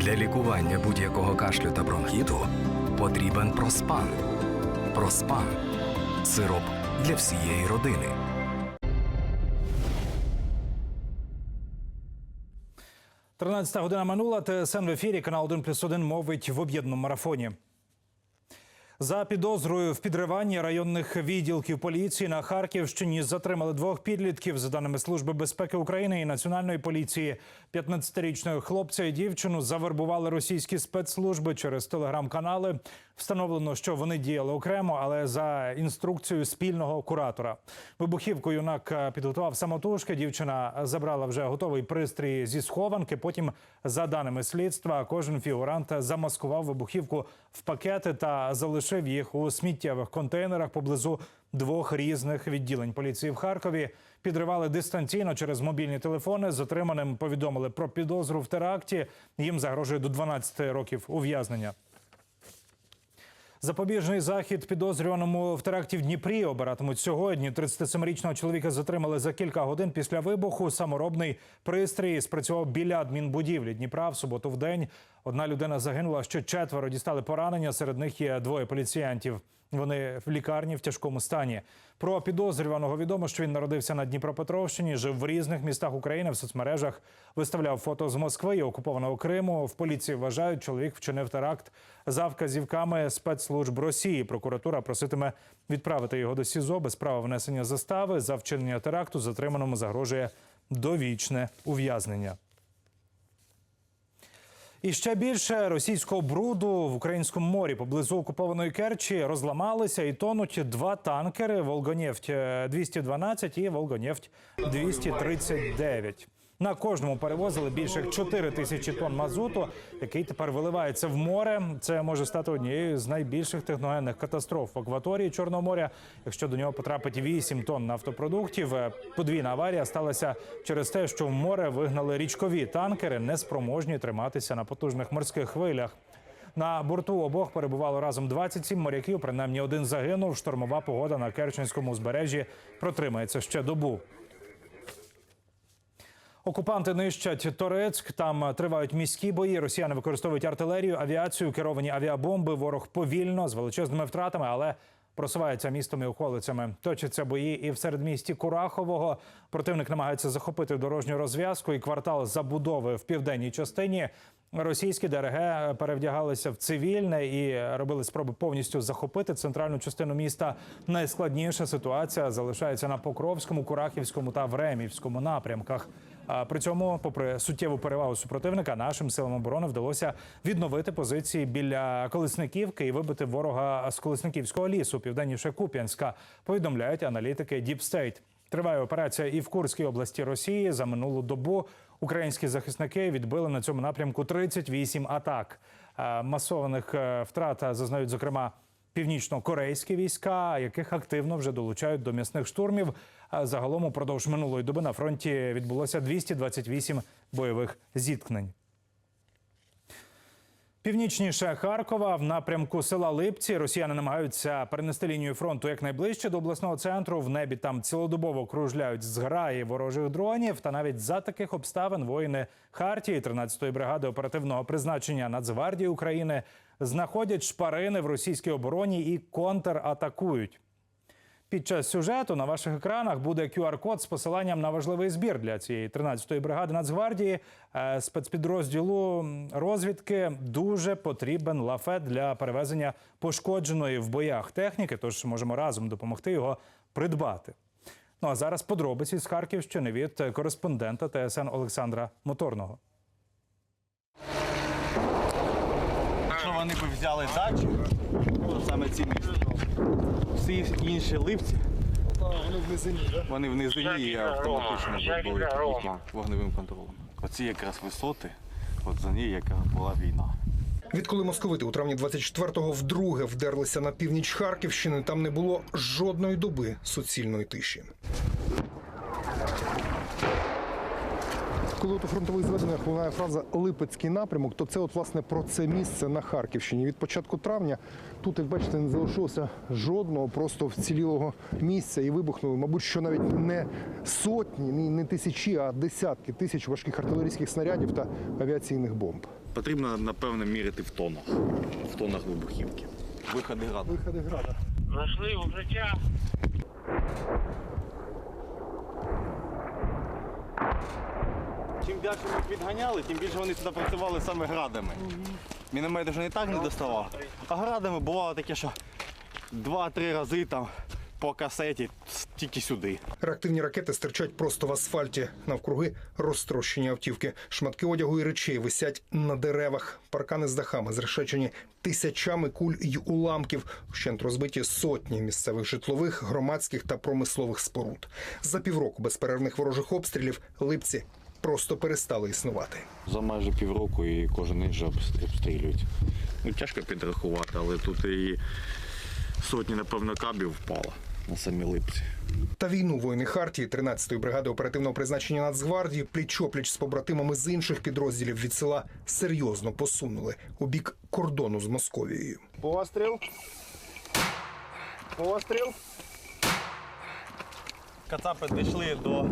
Для лікування будь-якого кашлю та бронхіту потрібен проспан. Проспан сироп для всієї родини. Тринадцята година минула. ТСН в ефірі. Канал 1 плюс 1 мовить в об'єднаному марафоні. За підозрою в підриванні районних відділків поліції на Харківщині затримали двох підлітків. За даними Служби безпеки України і Національної поліції, 15-річного хлопця і дівчину завербували російські спецслужби через телеграм-канали. Встановлено, що вони діяли окремо, але за інструкцією спільного куратора. Вибухівку юнак е, підготував самотужки. Дівчина забрала вже готовий пристрій зі схованки. Потім, за даними слідства, кожен фігурант замаскував вибухівку в пакети та залишив їх у сміттєвих контейнерах поблизу двох різних відділень поліції в Харкові. Підривали дистанційно через мобільні телефони. Затриманим повідомили про підозру в теракті. Їм загрожує до 12 років ув'язнення. Запобіжний захід підозрюваному в теракті в Дніпрі обиратимуть сьогодні. 37-річного чоловіка затримали за кілька годин після вибуху. Саморобний пристрій спрацював біля адмінбудівлі Дніпра в суботу в день. Одна людина загинула, ще четверо дістали поранення. Серед них є двоє поліціянтів. Вони в лікарні в тяжкому стані. Про підозрюваного відомо, що він народився на Дніпропетровщині, жив в різних містах України в соцмережах, виставляв фото з Москви і окупованого Криму. В поліції вважають, чоловік вчинив теракт за вказівками спецслужб Росії. Прокуратура проситиме відправити його до СІЗО без права внесення застави. За вчинення теракту затриманому загрожує довічне ув'язнення. І ще більше російського бруду в українському морі поблизу окупованої Керчі розламалися і тонуть два танкери Волгонефть 212 і Волгонефть 239. На кожному перевозили більше як 4 тисячі тонн мазуту, який тепер виливається в море. Це може стати однією з найбільших техногенних катастроф в акваторії Чорного моря. Якщо до нього потрапить 8 тонн нафтопродуктів, Е, подвійна аварія сталася через те, що в море вигнали річкові танкери, неспроможні триматися на потужних морських хвилях. На борту обох перебувало разом 27 моряків. Принаймні один загинув. Штормова погода на Керченському узбережжі протримається ще добу. Окупанти нищать Торецьк. Там тривають міські бої. Росіяни використовують артилерію, авіацію, керовані авіабомби. Ворог повільно з величезними втратами, але просувається містом і околицями. Точаться бої і в середмісті Курахового. Противник намагається захопити дорожню розв'язку і квартал забудови в південній частині. Російські ДРГ перевдягалися в цивільне і робили спроби повністю захопити центральну частину міста. Найскладніша ситуація залишається на Покровському, Курахівському та Времівському напрямках. При цьому, попри суттєву перевагу супротивника, нашим силам оборони вдалося відновити позиції біля Колесниківки і вибити ворога з Колесниківського лісу, південніше Куп'янська. Повідомляють аналітики Deep State. Триває операція і в Курській області Росії. За минулу добу українські захисники відбили на цьому напрямку 38 атак. Е, Масованих е, втрат зазнають, зокрема, північно-корейські війська, яких активно вже долучають до м'ясних штурмів. Загалом упродовж минулої доби на фронті відбулося 228 бойових зіткнень. Північніше Харкова в напрямку села Липці росіяни намагаються перенести лінію фронту якнайближче до обласного центру. В небі там цілодобово кружляють зграї ворожих дронів. Та навіть за таких обставин воїни Хартії 13-ї бригади оперативного призначення Нацгвардії України знаходять шпарини в російській обороні і контратакують. Під час сюжету на ваших екранах буде QR-код з посиланням на важливий збір для цієї 13-ї бригади Нацгвардії е, спецпідрозділу розвідки. Дуже потрібен лафет для перевезення пошкодженої в боях техніки. Тож можемо разом допомогти його придбати. Ну а зараз подробиці з Харківщини від кореспондента ТСН Олександра Моторного. Якщо вони б взяли дачу, то саме ці місця. Всі інші ливці, Вони в низині, так? вони в низині і автоматично були вогневим контролем. Оці якраз висоти, от за неї яка була війна. Відколи московити у травні 24-го вдруге вдерлися на північ Харківщини, там не було жодної доби суцільної тиші. Коли от у фронтових зведеннях лунає фраза Липецький напрямок, то це от власне про це місце на Харківщині. Від початку травня тут, як бачите, не залишилося жодного просто вцілілого місця і вибухнули, мабуть, що навіть не сотні, не тисячі, а десятки тисяч важких артилерійських снарядів та авіаційних бомб. Потрібно, напевно, міряти в тонах. В тонах вибухівки. Виходи граду. Виходи града. Знайшли укриття. Чим більше ми їх відганяли, тим більше вони сюди працювали саме градами. Міномет вже не так не доставав. А градами бувало таке, що два-три рази там по касеті тільки сюди. Реактивні ракети стирчать просто в асфальті. Навкруги розтрощені автівки. Шматки одягу і речей висять на деревах. Паркани з дахами зрешечені тисячами куль й уламків. Вщент розбиті сотні місцевих житлових, громадських та промислових споруд. За півроку безперервних ворожих обстрілів липці просто перестали існувати. За майже півроку і кожен день вже обстрілюють. Ну, тяжко підрахувати, але тут і сотні, напевно, кабів впало на самі липці. Та війну воїни Хартії 13-ї бригади оперативного призначення Нацгвардії пліч-опліч з побратимами з інших підрозділів від села серйозно посунули у бік кордону з Московією. Постріл. Постріл. Кацапи дійшли до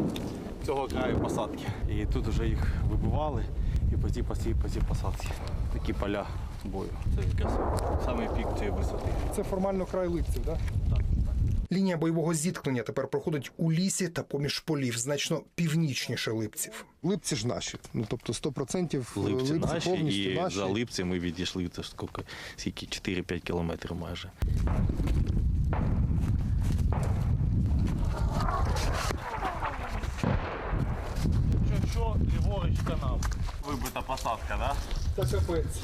цього краю посадки. І тут вже їх вибивали і по цій, по цій, по цій посадці. Такі поля бою. Це якраз саме пік цієї висоти. Це формально край липців, так? Лінія бойового зіткнення тепер проходить у лісі та поміж полів, значно північніше липців. Липці ж наші. Ну тобто 100% Липці наші, повністю і наші. за липці ми відійшли це ж скільки, скільки 4-5 кілометрів майже. Що, що, ліворуч. Вибита посадка, так? Да? Та капець.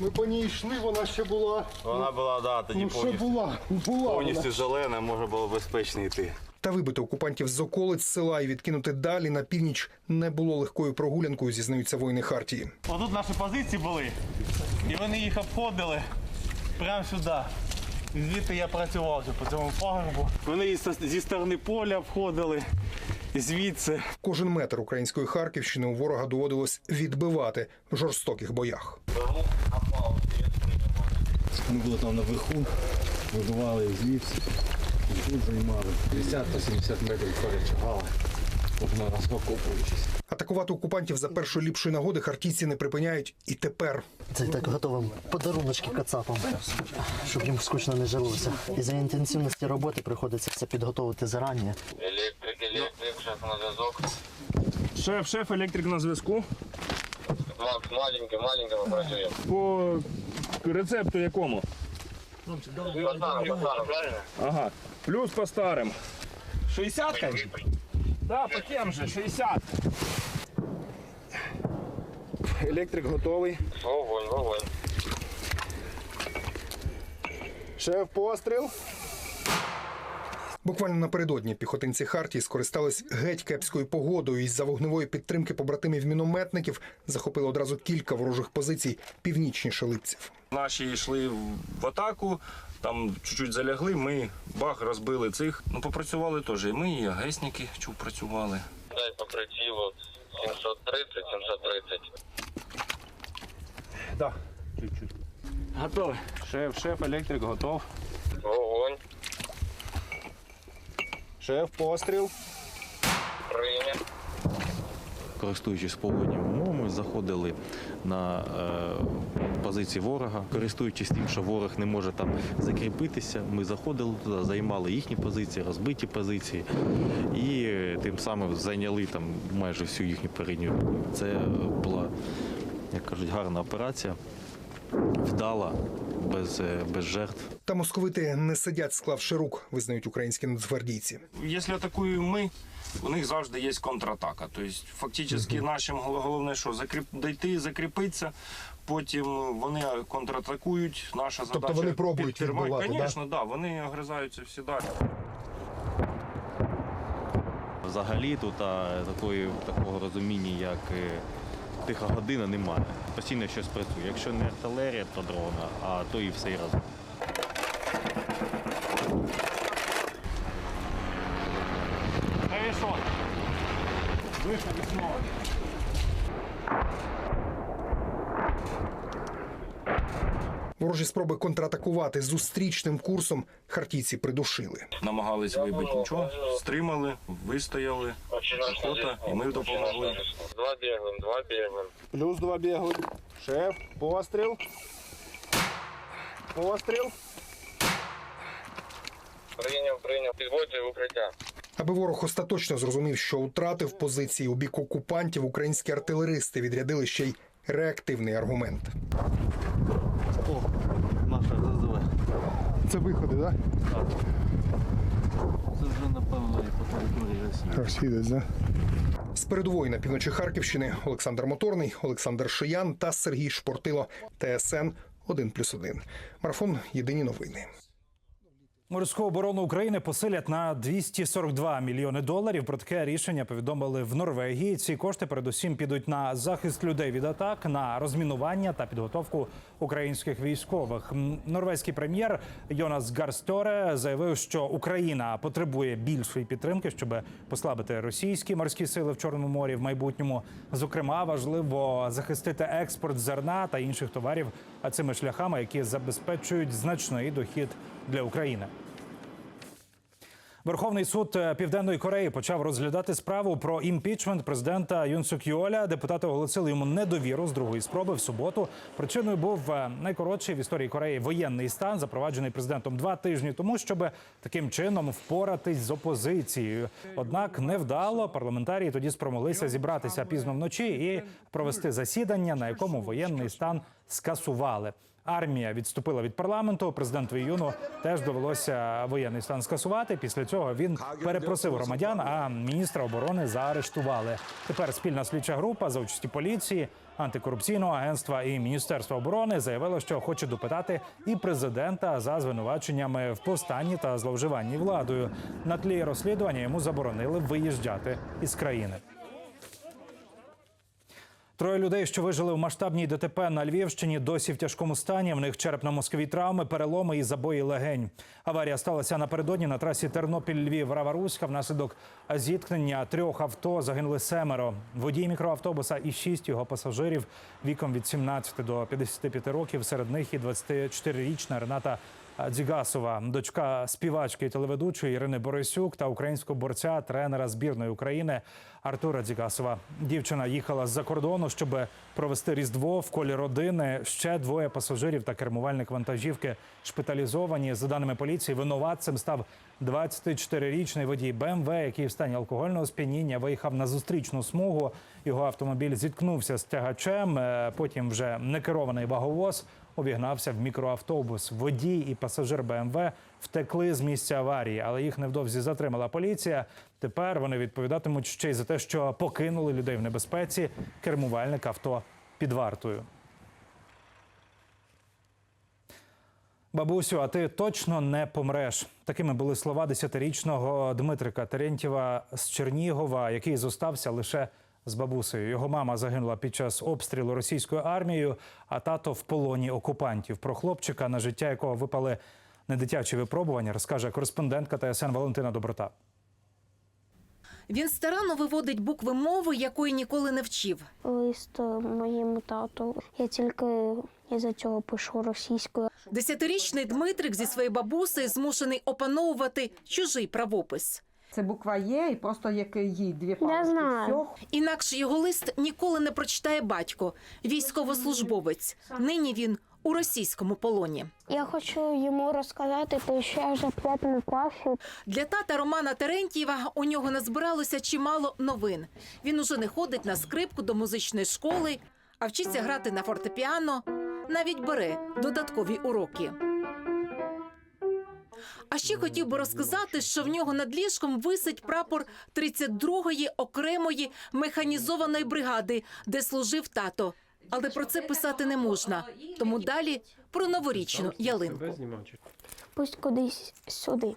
Ми по ній йшли, вона ще була. Вона була, да, тоді Ну, ще повністю, була. Була повністю вона. зелена, може було безпечно йти. Та вибити окупантів з околиць села і відкинути далі на північ не було легкою прогулянкою, зізнаються воїни Хартії. Отут наші позиції були, і вони їх обходили прямо сюди. І звідти я працював по цьому пагорбу. Вони зі- сторони поля обходили, звідси. Кожен метр української Харківщини у ворога доводилось відбивати в жорстоких боях. Ми були там наверху, вибивали звідси, тут займали 50-70 метрів перечагали, Атакувати окупантів за першої ліпшої нагоди хартійці не припиняють і тепер. Це так готовим подаруночки кацапам, щоб їм скучно не жилося. І за інтенсивності роботи приходиться все підготовити зарані. Електрик, електрик, шеф на зв'язок. Шеф, шеф, електрик на зв'язку. Макс, маленький, маленький ми працюємо. По рецепту якому? Пацан, пацан, правильно? Ага. Плюс по старим. 60 кажеш? Да, по тем же, 60. Електрик готовий. Вогонь, вогонь. Шеф, постріл. Буквально напередодні піхотинці Хартії скористались геть кепською погодою і з-за вогневої підтримки побратимів-мінометників захопили одразу кілька ворожих позицій північніше липців. Наші йшли в атаку, там чуть-чуть залягли, ми бах, розбили цих. Ну, попрацювали теж. І ми, і агесники чув працювали. Дай по прицілу 730, 730. Готовий. Шеф, шеф, електрик готов. Вогонь, Шеф, постріл. прийняв. Користуючись погодніми умовами, заходили на е, позиції ворога. Користуючись тим, що ворог не може там закріпитися, ми заходили туди, займали їхні позиції, розбиті позиції і тим самим зайняли там майже всю їхню передню. Це була, як кажуть, гарна операція, вдала, без, е, без жертв. Та московити не сидять, склавши рук, визнають українські нацгвардійці. Якщо атакуємо ми, у них завжди є контратака. Тобто, фактично, нашим головне, що закріп... дійти, закріпитися. Потім вони контратакують. Наша задача Тобто вони пробують підтримати. відбивати, да? Звісно, да? вони огризаються всі далі. Взагалі тут а, такої, такого розуміння, як е, тиха година, немає. Постійно щось працює. Якщо не артилерія, то дрона, а то і все і разом. Ворожі спроби контратакувати зустрічним курсом хартійці придушили. Намагались вибити нічого, стримали, вистояли. Починаємо і ми допомогли. Два два біглим, два біглим. Плюс два бігли. Шеф, постріл. Постріл. Прийняв, прийняв. Підводжу в укриття. Аби ворог остаточно зрозумів, що втратив позиції у бік окупантів, українські артилеристи відрядили ще й реактивний аргумент. О, наша РЗВ. Це виходи, так? Це вже напевно і по території Росії. Розхідець, да? З передової на півночі Харківщини Олександр Моторний, Олександр Шиян та Сергій Шпортило. ТСН 1+,1. Марафон Єдині новини. Морську оборону України посилять на 242 мільйони доларів. Про таке рішення повідомили в Норвегії. Ці кошти передусім підуть на захист людей від атак, на розмінування та підготовку українських військових. Норвезький прем'єр Йонас Гарсторе заявив, що Україна потребує більшої підтримки, щоб послабити російські морські сили в Чорному морі в майбутньому. Зокрема, важливо захистити експорт зерна та інших товарів а цими шляхами, які забезпечують значний дохід для України. Верховний суд е, Південної Кореї почав розглядати справу про імпічмент президента Юн Сук Йоля. Депутати оголосили йому недовіру з другої спроби в суботу. Причиною був е, найкоротший в історії Кореї воєнний стан, запроваджений президентом два тижні тому, щоб таким чином впоратись з опозицією. Однак невдало парламентарії тоді спромоглися зібратися пізно вночі і провести засідання, на якому воєнний стан скасували. Армія відступила від парламенту. Президенту Юну теж довелося воєнний стан скасувати. Після цього він перепросив громадян, а міністра оборони заарештували. Тепер спільна слідча група за участі поліції, антикорупційного агентства і міністерства оборони заявила, що хоче допитати і президента за звинуваченнями в повстанні та зловживанні владою. На тлі розслідування йому заборонили виїжджати із країни. Троє людей, що вижили в масштабній ДТП на Львівщині, досі в тяжкому стані. В них черепно-мозкові травми, переломи і забої легень. Аварія сталася напередодні на трасі Тернопіль-Львів Раваруська. Внаслідок зіткнення трьох авто загинули семеро. Водій мікроавтобуса і шість його пасажирів віком від 17 до 55 років. Серед них і 24-річна Рената Дзігасова, дочка співачки і телеведучої Ірини Борисюк та українського борця, тренера збірної України Артура Дзігасова. Дівчина їхала з-за кордону, щоб провести різдво в колі родини. Ще двоє пасажирів та кермувальник вантажівки шпиталізовані. За даними поліції, винуватцем став 24-річний водій БМВ, який в стані алкогольного сп'яніння виїхав на зустрічну смугу. Його автомобіль зіткнувся з тягачем. е, Потім вже некерований ваговоз увігнався в мікроавтобус. Водій і пасажир БМВ втекли з місця аварії, але їх невдовзі затримала поліція. Тепер вони відповідатимуть ще й за те, що покинули людей в небезпеці. Кермувальник авто під вартою. Бабусю, а ти точно не помреш. Такими були слова десятирічного Дмитрика Терентєва з Чернігова, який зостався лише з бабусею. Його мама загинула під час обстрілу російською армією, а тато в полоні окупантів. Про хлопчика, на життя якого випали недитячі випробування, розкаже кореспондентка ТСН Валентина Доброта. Він старанно виводить букви мови, якої ніколи не вчив. лист моєму тату. Я тільки із-за цього пишу російською. Десятирічний Дмитрик зі своєю бабусею змушений опановувати чужий правопис. Це буква Є, і просто як їй дві знаю. Все. Інакше його лист ніколи не прочитає батько, військовослужбовець. Нині він у російському полоні. Я хочу йому розказати, то що я вже в п'ятому класі. Для тата Романа Терентьєва у нього назбиралося чимало новин. Він уже не ходить на скрипку до музичної школи, а вчиться грати на фортепіано, навіть бере додаткові уроки. А ще хотів би розказати, що в нього над ліжком висить прапор 32-ї окремої механізованої бригади, де служив тато. Але про це писати не можна. Тому далі про новорічну ялинку. Пусть кудись сюди.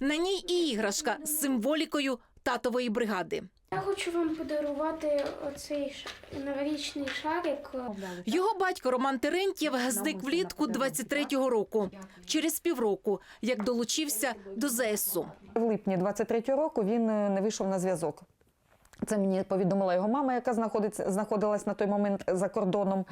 На ній і іграшка з символікою татової бригади. Я хочу вам подарувати оцей новорічний шарик. Його батько Роман Терентьєв зник влітку 23-го року. Через півроку, як долучився до ЗСУ. В липні 23-го року він е, не вийшов на зв'язок. Це мені повідомила його мама, яка знаходиться, знаходилась на той момент за кордоном.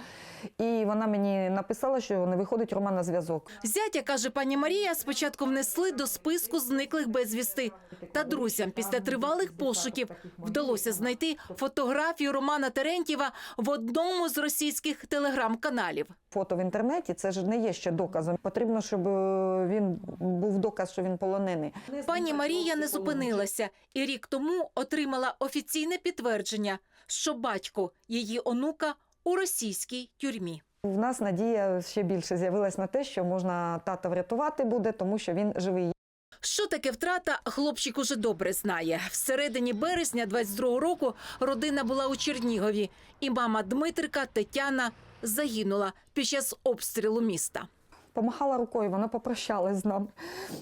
І вона мені написала, що не виходить Роман на зв'язок. Зятя, каже пані Марія, спочатку внесли до списку зниклих безвісти. Та друзям після тривалих пошуків вдалося знайти фотографію Романа Терентєва в одному з російських телеграм-каналів. Фото в інтернеті це ж не є ще доказом. Потрібно, щоб е, він був доказ, що він полонений. Пані Марія не зупинилася і рік тому отримала офіційне підтвердження, що батько її онука у російській тюрмі. У нас надія ще більше з'явилась на те, що можна тата врятувати буде, тому що він живий. Що таке втрата, хлопчик уже добре знає. Всередині березня 22-го року родина була у Чернігові, і мама Дмитрика Тетяна загинула під час обстрілу міста. Помахала рукою, вона попрощалась з нами.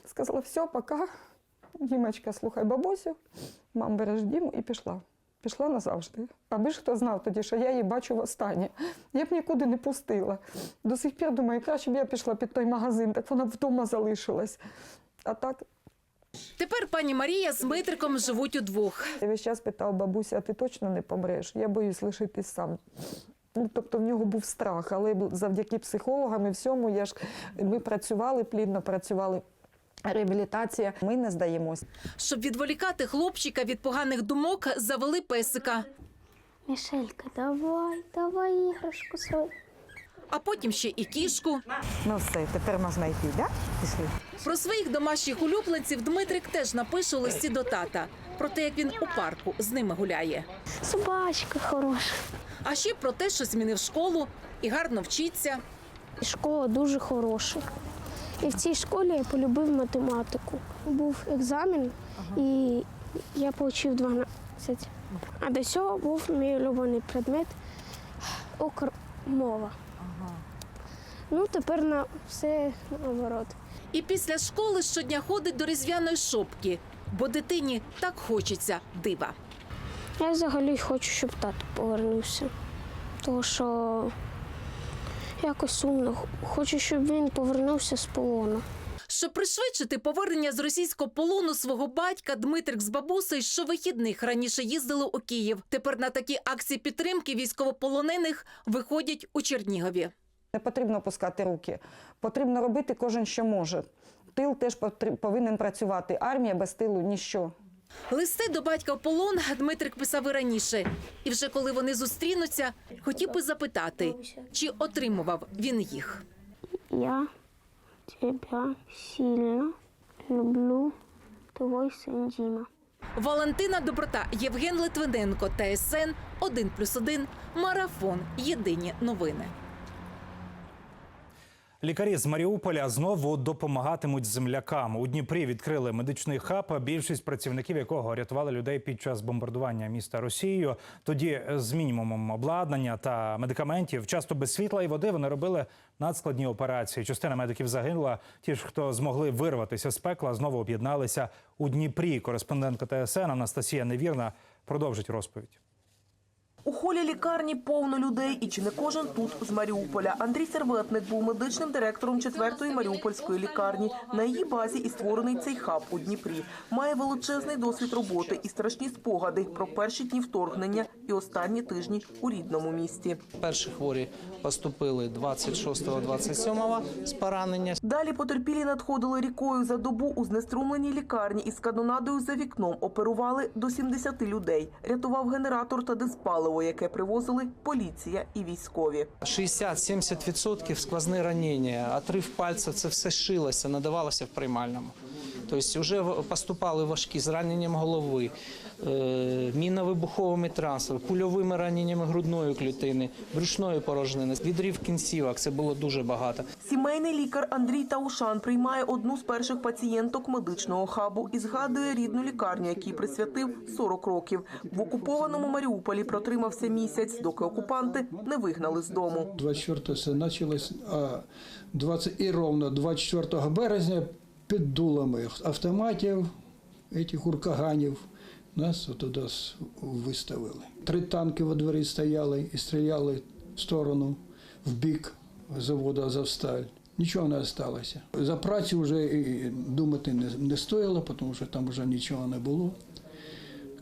Сказала, все, пока. Дімочка, слухай бабусю, мам береш Діму і пішла. Пішла назавжди. Аби ж хто знав тоді, що я її бачу востаннє. Я б нікуди не пустила. До сих пір думаю, краще б я пішла під той магазин, так вона вдома залишилась. А так Тепер пані Марія з Дмитриком живуть удвох. я весь час питав бабуся, а ти точно не помреш? Я боюсь лишитись сам. Ну, тобто в нього був страх, але завдяки психологам і всьому я ж ми працювали, плідно працювали. Реабілітація. Ми не здаємось. Щоб відволікати хлопчика від поганих думок, завели песика. Мішелька, давай, давай іграшку свою. А потім ще і кішку. Ну все, тепер можна йти, да? Пішли. Про своїх домашніх улюбленців Дмитрик теж напише у листі до тата про те, як він у парку з ними гуляє. Собачка хороша. А ще про те, що змінив школу і гарно вчиться. Школа дуже хороша. І в цій школі я полюбив математику. Був екзамен, і я отримав 12. А до цього був мій улюблений предмет Укрмова. Ну, тепер на все наоборот. І після школи щодня ходить до різдвяної шопки, бо дитині так хочеться дива. Я взагалі хочу, щоб тато повернувся. Тому що якось сумно. Хочу, щоб він повернувся з полону. Щоб пришвидшити повернення з російського полону свого батька, Дмитрик з бабусею щовихідних раніше їздили у Київ. Тепер на такі акції підтримки військовополонених виходять у Чернігові. Не потрібно опускати руки. Потрібно робити кожен, що може. Тил теж повинен працювати. Армія без тилу ніщо. Листи до батька в полон Дмитрик писав і раніше. І вже коли вони зустрінуться, хотів би запитати, чи отримував він їх. Я тебя сильно люблю, твой сын Дима. Валентина Доброта, Євген Литвиненко, ТСН 1+,1, Марафон. Єдині новини. Лікарі з Маріуполя знову допомагатимуть землякам. У Дніпрі відкрили медичний хаб. Більшість працівників якого рятували людей під час бомбардування міста Росією. Тоді з мінімумом обладнання та медикаментів, часто без світла і води, вони робили надскладні операції. Частина медиків загинула. Ті ж, хто змогли вирватися з пекла, знову об'єдналися у Дніпрі. Кореспондентка ТСН Анастасія Невірна продовжить розповідь. У холі лікарні повно людей, і чи не кожен тут з Маріуполя. Андрій Серветник був медичним директором четвертої маріупольської лікарні. На її базі і створений цей хаб у Дніпрі. Має величезний досвід роботи і страшні спогади про перші дні вторгнення і останні тижні у рідному місті. Перші хворі поступили 26-27 з поранення. Далі потерпілі надходили рікою за добу у знеструмленій лікарні із канонадою за вікном. Оперували до 70 людей. Рятував генератор та диспаливо, яке привозили поліція і військові. 60-70% сквозне ранення, отрив пальця, це все шилося, надавалося в приймальному. Тобто вже поступали важкі з раненням голови, е, мінно-вибуховими трансферами, кульовими раненнями грудної клітини, брюшної порожнини, відрив кінцівок. Це було дуже багато. Сімейний лікар Андрій Таушан приймає одну з перших пацієнток медичного хабу і згадує рідну лікарню, якій присвятив 40 років. В окупованому Маріуполі протримався місяць, доки окупанти не вигнали з дому. 24 все почалось, а 20, і ровно 24 березня під дулами автоматів, цих уркаганів, нас туди виставили. Три танки во дворі стояли і стріляли в сторону, в бік заводу Азовсталь. Нічого не залишилося. За працю вже думати не, стоїло, тому що там вже нічого не було.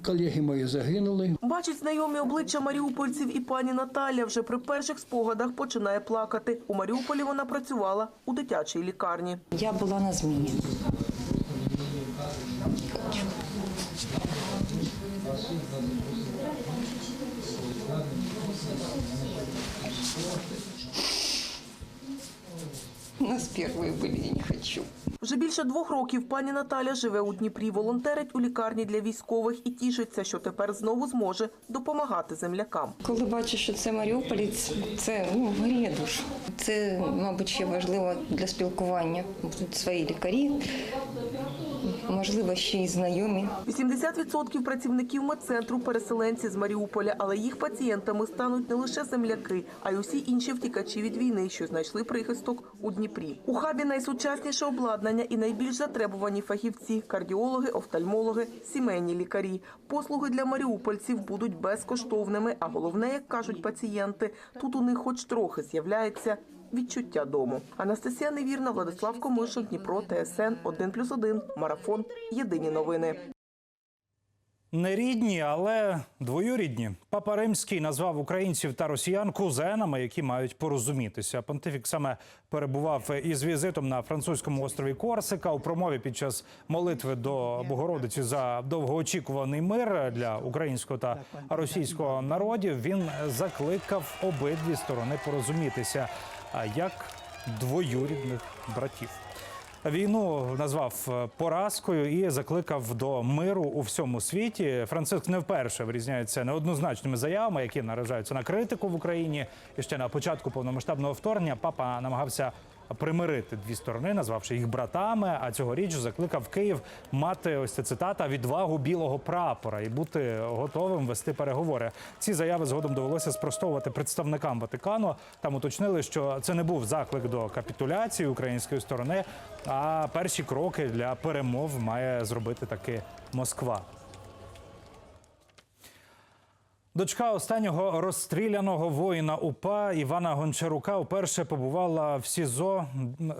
Колеги мої загинули. Бачить знайомі обличчя маріупольців і пані Наталя вже при перших спогадах починає плакати. У Маріуполі вона працювала у дитячій лікарні. Я була на зміні. У нас первые были, я не хочу. Вже більше двох років пані Наталя живе у Дніпрі, волонтерить у лікарні для військових і тішиться, що тепер знову зможе допомагати землякам. Коли бачу, що це Маріуполі, це ну, гріє душу. Це, мабуть, ще важливо для спілкування. Тут свої лікарі, можливо, ще й знайомі. 80% працівників медцентру переселенці з Маріуполя, але їх пацієнтами стануть не лише земляки, а й усі інші втікачі від війни, що знайшли прихисток у Дніпрі. У хабі найсучасніше обладнання і найбільш затребувані фахівці: кардіологи, офтальмологи, сімейні лікарі. Послуги для маріупольців будуть безкоштовними. А головне, як кажуть пацієнти, тут у них хоч трохи з'являється. Відчуття дому. Анастасія Невірна, Владислав Комишин, Дніпро, ТСН 1+,1, Марафон. Єдині новини. Не рідні, але двоюрідні. Папа Римський назвав українців та росіян кузенами, які мають порозумітися. Понтифік саме перебував із візитом на французькому острові Корсика у промові під час молитви до Богородиці за довгоочікуваний мир для українського та російського народів. Він закликав обидві сторони порозумітися, а як двоюрідних братів. Війну назвав е, поразкою і закликав до миру у всьому світі. Франциск не вперше вирізняється неоднозначними заявами, які наражаються на критику в Україні. І ще на початку повномасштабного вторгнення папа намагався примирити дві сторони, назвавши їх братами. А цьогоріч закликав Київ мати ось це цитата відвагу білого прапора і бути готовим вести переговори. Ці заяви згодом довелося спростовувати представникам Ватикану. Там уточнили, що це не був заклик до капітуляції української сторони, а перші кроки для перемов має зробити таки Москва. Дочка останнього розстріляного воїна УПА Івана Гончарука вперше побувала в СІЗО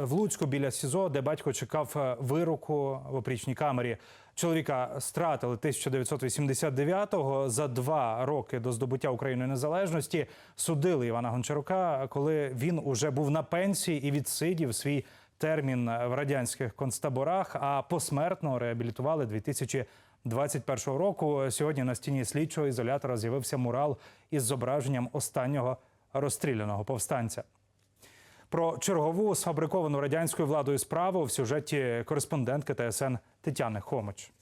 в Луцьку біля СІЗО, де батько чекав е, вироку в опрічній камері. Чоловіка стратили 1989-го. За два роки до здобуття Україною незалежності судили Івана Гончарука, коли він уже був на пенсії і відсидів свій термін в радянських концтаборах. А посмертно реабілітували 2021 року. Сьогодні на стіні слідчого ізолятора з'явився мурал із зображенням останнього розстріляного повстанця. Про чергову сфабриковану радянською владою справу в сюжеті кореспондентки ТСН Тетяни Хомич.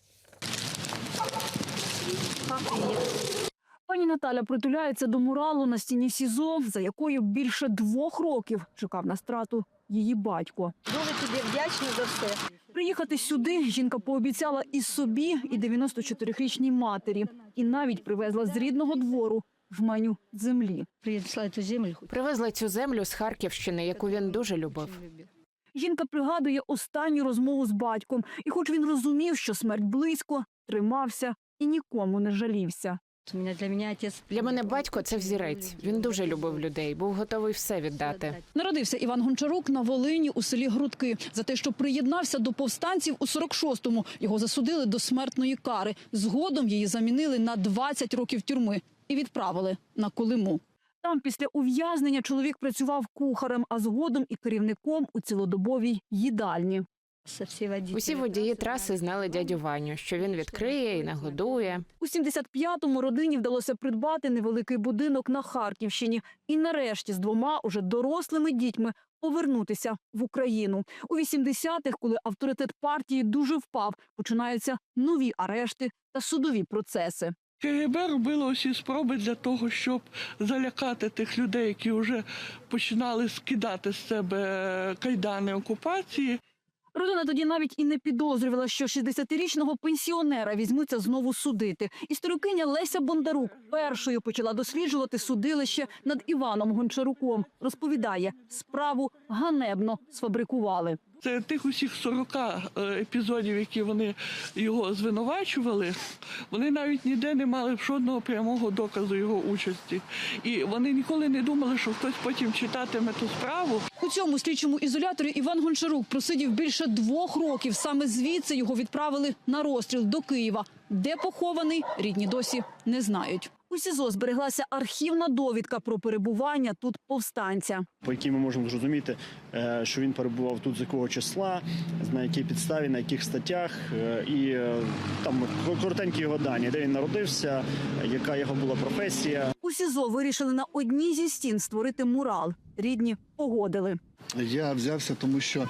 Пані Наталя притуляється до муралу на стіні СІЗО, за якою більше двох років чекав на страту її батько. Дуже тобі вдячна за все. Приїхати сюди жінка пообіцяла і собі, і 94-річній матері, і навіть привезла з рідного двору жменю землі. Принесла цю землю. Привезла цю землю з Харківщини, яку він дуже любив. Жінка пригадує останню розмову з батьком, і, хоч він розумів, що смерть близько, тримався і нікому не жалівся. Для мене отець Для мене батько це взірець. Він дуже любив людей, був готовий все віддати. Народився Іван Гончарук на Волині у селі Грудки. За те, що приєднався до повстанців у 46-му, його засудили до смертної кари. Згодом її замінили на 20 років тюрми і відправили на Колиму. Там після ув'язнення чоловік працював кухарем, а згодом і керівником у цілодобовій їдальні. Усі водії траси знали дядю Ваню, що він відкриє і нагодує. У 75-му родині вдалося придбати невеликий будинок на Харківщині і нарешті з двома уже дорослими дітьми повернутися в Україну. У 80-х, коли авторитет партії дуже впав, починаються нові арешти та судові процеси. КГБ робило усі спроби для того, щоб залякати тих людей, які вже починали скидати з себе кайдани окупації. Родина тоді навіть і не підозрювала, що 60-річного пенсіонера візьмуться знову судити. Історикиня Леся Бондарук першою почала досліджувати судилище над Іваном Гончаруком. Розповідає, справу ганебно сфабрикували. Це тих усіх 40 е, епізодів, які вони його звинувачували, вони навіть ніде не мали жодного прямого доказу його участі. І вони ніколи не думали, що хтось потім читатиме ту справу. У цьому слідчому ізоляторі Іван Гончарук просидів більше двох років. Саме звідси його відправили на розстріл до Києва. Де похований, рідні досі не знають. У СІЗО збереглася архівна довідка про перебування тут повстанця. по якій ми можемо зрозуміти, е, що він перебував тут з якого числа, на якій підставі, на яких статтях, е, і е, там коротенькі його дані, де він народився, яка його була професія. У СІЗО вирішили на одній зі стін створити мурал. Рідні погодили. Я взявся, тому що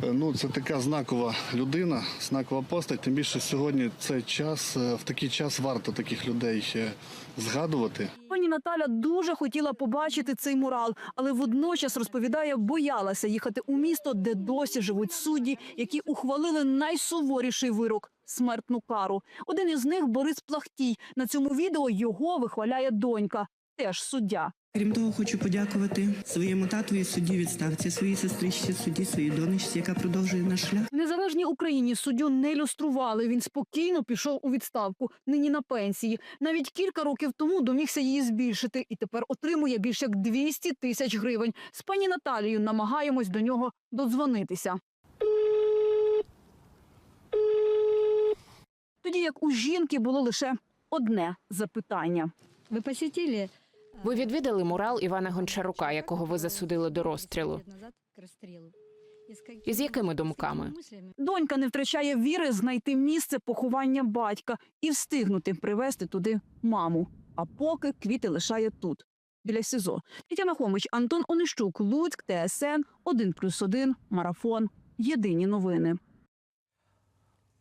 ну, це така знакова людина, знакова постать. Тим більше сьогодні цей час, е, в такий час варто таких людей е, згадувати. Пані Наталя дуже хотіла побачити цей мурал, але водночас розповідає, боялася їхати у місто, де досі живуть судді, які ухвалили найсуворіший вирок смертну кару. Один із них Борис Плахтій. На цьому відео його вихваляє донька, теж суддя. Крім того, хочу подякувати своєму татові судді відставці, своїй сестричці, судді, своїй донечці, яка продовжує наш шлях. В незалежній Україні суддю не люстрували. Він спокійно пішов у відставку. Нині на пенсії. Навіть кілька років тому домігся її збільшити і тепер отримує більше як 200 тисяч гривень. З пані Наталією намагаємось до нього додзвонитися. Тоді як у жінки було лише одне запитання. Ви посетили Ви відвідали мурал Івана Гончарука, якого ви засудили до розстрілу. І з якими думками? Донька не втрачає віри знайти місце поховання батька і встигнути привезти туди маму. А поки квіти лишає тут, біля СІЗО. Тетяна Хомич, Антон Онищук, Луцьк, ТСН, 1+,1, Марафон. Єдині новини.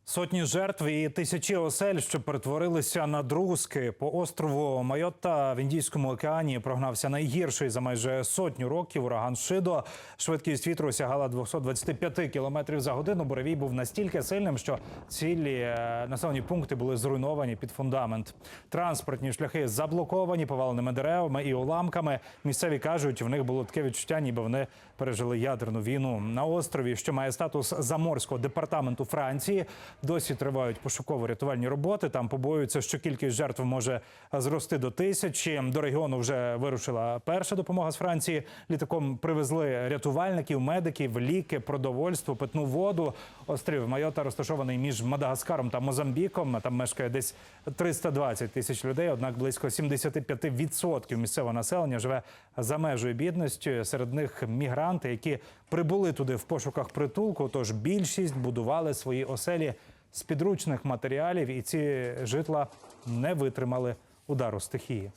Сотні жертв і тисячі осель, що перетворилися на друзки по острову Майотта в Індійському океані прогнався найгірший за майже сотню років ураган Шидо. Швидкість вітру сягала 225 км за годину. Буревій був настільки сильним, що цілі е, населені пункти були зруйновані під фундамент. Транспортні шляхи заблоковані поваленими деревами і уламками. Місцеві кажуть, в них було таке відчуття, ніби вони пережили ядерну війну на острові, що має статус заморського департаменту Франції. Досі тривають пошуково-рятувальні роботи. Там побоюються, що кількість жертв може зрости до тисячі. До регіону вже вирушила перша допомога з Франції. Літаком привезли рятувальників, медиків, ліки, продовольство, питну воду. Острів Майота розташований між Мадагаскаром та Мозамбіком. Там мешкає десь 320 тисяч людей. Однак близько 75% місцевого населення живе за межою бідності. Серед них мігранти, які прибули туди в пошуках притулку. Тож більшість будували свої оселі з підручних матеріалів, і ці житла не витримали удару стихії.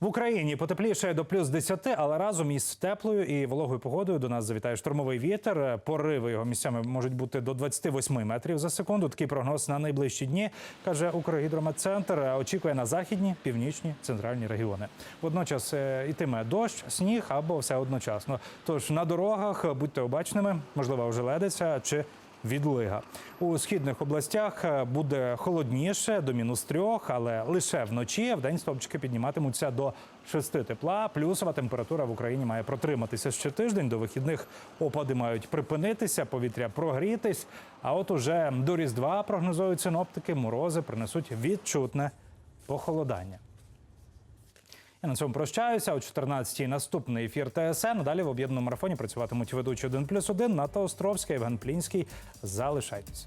В Україні потепліше до плюс 10, але разом із теплою і вологою погодою до нас завітає штормовий вітер. Пориви його місцями можуть бути до 28 метрів за секунду. Такий прогноз на найближчі дні каже Укргідрометцентр. Очікує на західні, північні, центральні регіони. Водночас е, йтиме дощ, сніг або все одночасно. Тож на дорогах будьте обачними, можливо, ожеледиться чи відлига. У східних областях е, буде холодніше до мінус трьох, але лише вночі. В день стопчики підніматимуться до 6 тепла. Плюсова температура в Україні має протриматися ще тиждень. До вихідних опади мають припинитися, повітря прогрітись. А от уже до Різдва прогнозують синоптики, морози принесуть відчутне похолодання. Я на цьому прощаюся. О 14-й наступний ефір ТСН. Далі в об'єднаному марафоні працюватимуть ведучі 1+,1, Ната Островська, Євген Плінський. Залишайтесь.